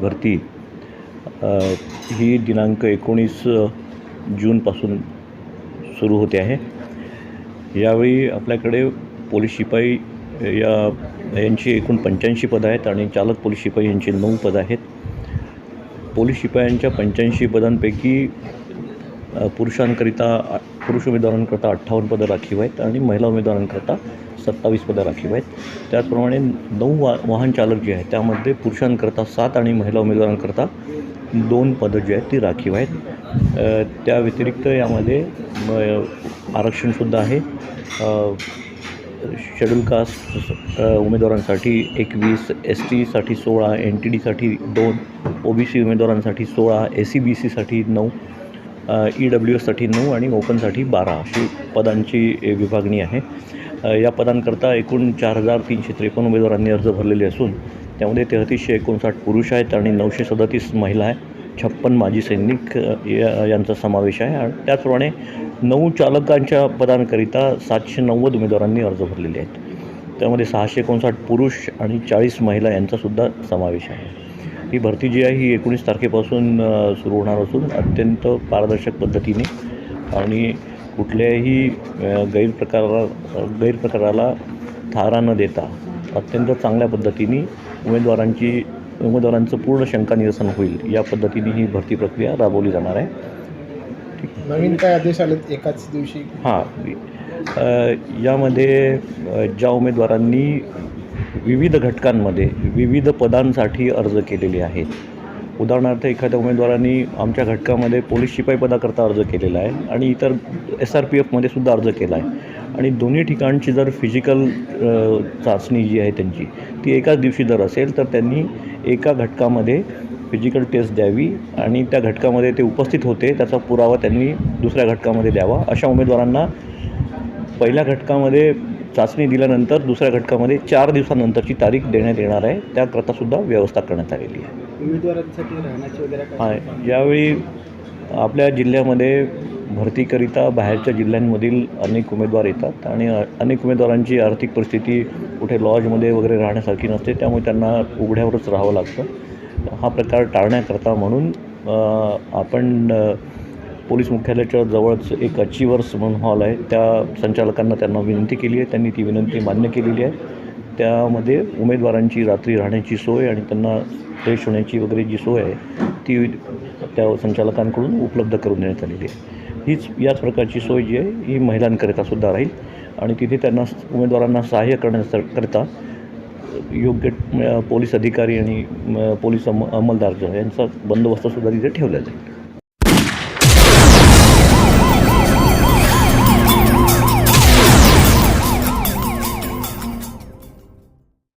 भरती ही दिनांक एकोणीस जूनपासून सुरू होते आहे. यावेळी आपल्याकडे पोलीस शिपाई या यांची एकूण पंच्याऐंशी पदं आहेत आणि चालक पोलीस शिपाई यांची नऊ पदं आहेत. पोलीस शिपायांच्या पंच्याऐंशी पदांपैकी पुरुषांकरिता पुरुष उमेदवारांकरता अठ्ठावन्न पदं राखीव आहेत आणि महिला उमेदवारांकरता सत्तावीस पदं राखीव आहेत. त्याचप्रमाणे नऊ वा वाहन चालक जे आहेत त्यामध्ये पुरुषांकरता सात आणि महिला उमेदवारांकरता दोन पदं जी आहेत ती राखीव आहेत. त्या व्यतिरिक्त यामध्ये आरक्षणसुद्धा आहे. शेड्यूल कास्ट उमेदवारांसाठी एकवीस एस टीसाठी सोळा एन टी डीसाठी दोन ओ बी सी उमेदवारांसाठी सोळा ए सी बी सीसाठी नऊ ई डब्ल्यू एससाठी नऊ आणि ओपनसाठी बारा अशी पदांची विभागणी आहे. या पदांकरता एकूण चार हजार तीनशे त्रेपन्न उमेदवारांनी अर्ज भरलेले असून त्यामध्ये तेहतीसशे एकोणसाठ पुरुष आहेत आणि नऊशे सदतीस महिला आहे छप्पन माजी सैनिक या यांचा समावेश आहे. आणि त्याचप्रमाणे नऊ चालकांच्या पदांकरिता सातशे नव्वद उमेदवारांनी अर्ज भरलेले आहेत. त्यामध्ये सहाशे एकोणसाठ पुरुष आणि चाळीस महिला यांचासुद्धा समावेश आहे. ही भरती जी आहे ही एकोणीस तारखेपासून सुरू होणार असून अत्यंत पारदर्शक पद्धतीने आणि कुठल्याही गैरप्रकारा गैरप्रकाराला थारा न देता अत्यंत चांगल्या पद्धतीने उमेदवारांची उमेदवारांचं पूर्ण शंका निरसन होईल या पद्धतीने ही भरती प्रक्रिया राबवली जाणार आहे. नवीन काय आदेश आलेत एकाच दिवशी? हां. यामध्ये ज्या उमेदवारांनी विविध घटकांमध्ये विविध पदांसाठी अर्ज केलेले आहेत. उदाहरणार्थ एखाद्या उमेदवारांनी आमच्या घटकामध्ये पोलीस शिपाई पदाकरता अर्ज केलेला आहे आणि इतर एस आर पी एफमध्ये सुद्धा अर्ज केला आहे. आणि दोन्ही ठिकाणची जर फिजिकल चाचणी जी आहे त्यांची ती एकाच दिवशी जर असेल तर त्यांनी एका घटकामध्ये फिजिकल टेस्ट द्यावी आणि त्या घटकामध्ये ते उपस्थित होते त्याचा पुरावा त्यांनी दुसऱ्या घटकामध्ये द्यावा. अशा उमेदवारांना पहिल्या घटकामध्ये चाचणी दिल्यानंतर दुसऱ्या घटकामध्ये चार दिवसानंतरची तारीख देण्यात येणार आहे. त्याकरतासुद्धा व्यवस्था करण्यात आलेली आहे. उमेदवारांसाठी राहण्याची वगैरे हा यावेळी आपल्या जिल्ह्यामध्ये भरतीकरिता बाहेरच्या जिल्ह्यांमधील अनेक उमेदवार येतात आणि अनेक उमेदवारांची आर्थिक परिस्थिती कुठे लॉजमध्ये वगैरे राहण्यासारखी नसते त्यामुळे त्यांना उघड्यावरच राहावं लागतं. हा प्रकार टाळण्याकरता म्हणून आपण पोलीस मुख्यालयाच्या जवळच एक अचिवर्स म्हणून हॉल आहे. त्या संचालकांना त्यांना विनंती केली आहे. त्यांनी ती विनंती मान्य केलेली आहे. त्यामध्ये उमेदवारांची रात्री राहण्याची सोय आणि त्यांना फ्रेश होण्याची वगैरे जी सोय आहे ती त्या संचालकांकडून उपलब्ध करून देण्यात आलेली आहे. हीच याच प्रकारची सोय जी आहे ही महिलांकरिता सुद्धा राहील. आणि तिथे त्यांना उमेदवारांना सहाय्य करण्याकरता योग्य पोलीस अधिकारी आणि पोलीस अम अंमलदार जो यांचा बंदोबस्तसुद्धा तिथे ठेवला जाईल